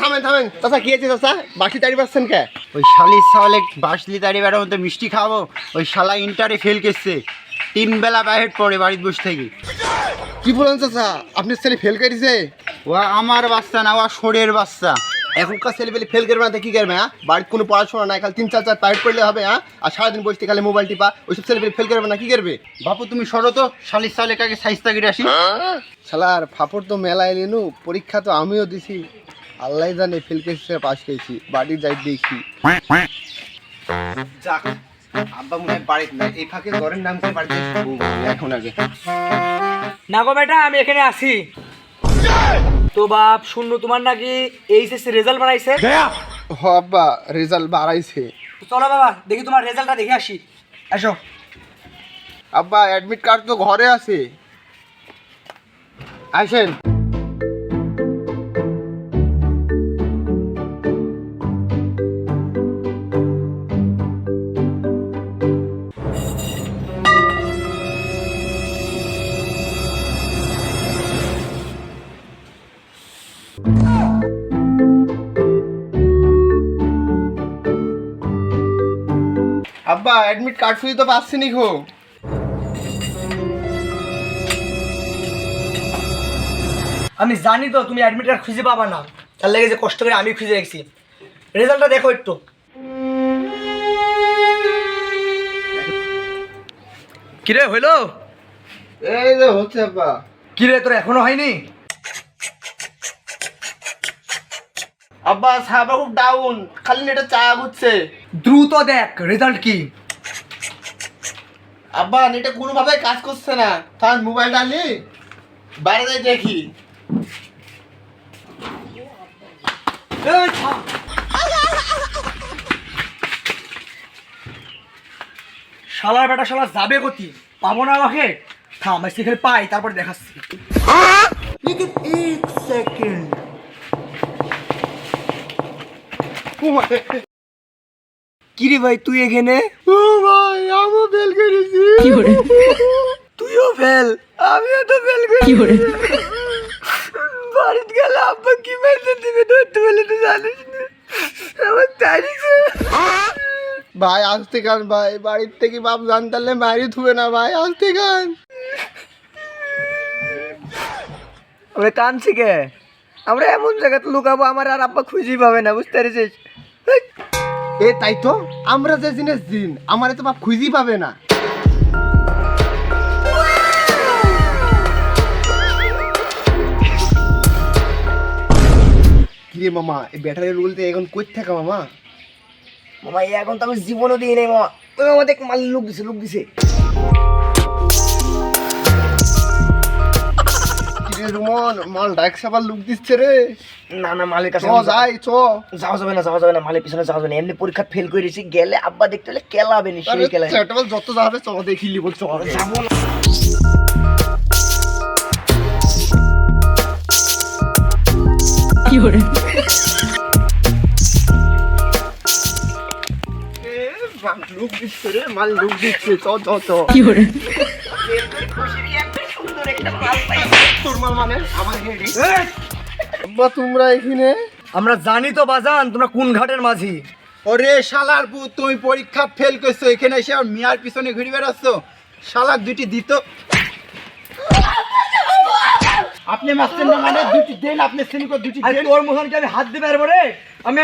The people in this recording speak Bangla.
থামেন থামেন। চাচা কি চাচা? বাকি দাঁড়িয়ে পাচ্ছেন কে? ওই শালির সালে বাসলি মিষ্টি খাব ওই শালা ইন্টারে ফেল করছে। তিন বেলা বাইরে পড়ে বাড়িতে বসে থাকি। কি বলেন চাচা? আপনার ছেলে ফেল করেছে? ও আমার বাচ্চা না ও সরের বাচ্চা। এখনকার ছেলে পেলে ফেল করবে না কি করবে হ্যাঁ? বাড়িতে কোনো পড়াশোনা নাই খালি তিন চার চার পাইট করলে হবে হ্যাঁ? আর সারাদিন বসতে খালি মোবাইল টিপা ওইসব ছেলে পেলে ফেল করবে না কি করবে? বাপু তুমি সরো তো শালির সালে কাকে সাইজটা কেটে আসি শালার ফাপড় তো মেলা এলিনু পরীক্ষা তো আমিও দিছি। আল্লাহ জানে ফেল কেসে পাস খেয়েছি বাড়ি যাই দেখি। যাক আব্বা মনে হয় বাড়িতে নাই এই ফাঁকে ঘরের নাম করে বাড়িতে এখন আগে। না গো বেটা আমি এখানে আছি। তো বাপ শূন্য তোমার নাকি এইচএসসি রেজাল্ট বাড়াইছে? হ আব্বা রেজাল্ট বাড়াইছে। তো চলো বাবা দেখি তোমার রেজাল্টটা দেখে আসি। এসো। আব্বা অ্যাডমিট কার্ড তো ঘরে আছে। আসেন। আব্বা অ্যাডমিট কার্ড শুধু তো পাচ্ছি নি খো আমি জানি তো তুমি অ্যাডমিট কার্ড খুঁজে পাবা না। তার লেগে যে কষ্ট করে আমি খুঁজে রেখেছি। রেজাল্টটা দেখো একটু। কিরে হইল? এই যে হচ্ছে আব্বা। কিরে তোর এখনও হয়নি? আব্বা সাবা খুব ডাউন খালি নেটে চা ঘুরছে। দ্রুত দেখ রেজাল্ট কি? আব্বা নেটে কোনোভাবে কাজ করছে না। তার মোবাইলটা নি বাইরে যাই দেখি। এই থাম। শালার বেটা শালা যাবে গতি পাবো না আমাকে? থাম আমি সেখানে পাই তারপরে দেখাচ্ছি। এক সেকেন্ড কিরে ভাই তুই এখানে? ও ভাই আমিও ফেল করেছি। তুইও ফেল আমিও তো ফেল করি বাড়িতে গেলে আব্বা কি মেসেজ দিবে? ধরতে বলে তো জানিস না। আমার তারিখে। ভাই আসতে কান ভাই বাড়ির থেকে বাপ জানতালে মারি থুবে না ভাই আসতে কান ওরে কানছি কে? আমরা এমন জায়গাতে লুকাবো আমার আর আব্বা খুঁজেই পাবে না বুঝতে পেরেছিস? এ তাই তো আমরা যে জিনিস দিন আমার তো বাপ খুঁজেই পাবে না। কিরে মামা এই ব্যাটারি রুলতে এখন কই থাকা মামা? মামা এখন তো আমি জীবনও দিই নাই মামা। ওই মামা দেখ মাল লুক দিছে লুক দিছে। কিরে মাল ডাক সাবার লুক দিচ্ছে রে। না না মালের চ কাছে যাই চ। যাওয়া যাবে না যাওয়া যাবে না মালের পিছনে যাওয়া যাবে না। এমনি পরীক্ষা ফেল করেছি গেলে আব্বা দেখতে হলে কেলাবে নি সেই কেলাবে। চ্যাটেবল যত যাবে চ দেখি লিব চ। যাব না। লুক দিচ্ছে রে মাল লুক দিচ্ছে চ চ চ। তোর মাল মানে আমার তোমরা এখানে? আমরা জানি তো বাজান তোমরা কোন ঘাটের মাঝি? ওরে শালার পুত তুমি পরীক্ষা ফেল করছ এখানে এসে আর মিয়ার পিছনে ঘুরে বেড়াচ্ছ। শালার দুটি দিত। আপনি মারছেন না মানে দুটি দেন আপনি শ্রেণি দুটি দেন। মোহনকে আমি হাত দিতে পারব রে? আমি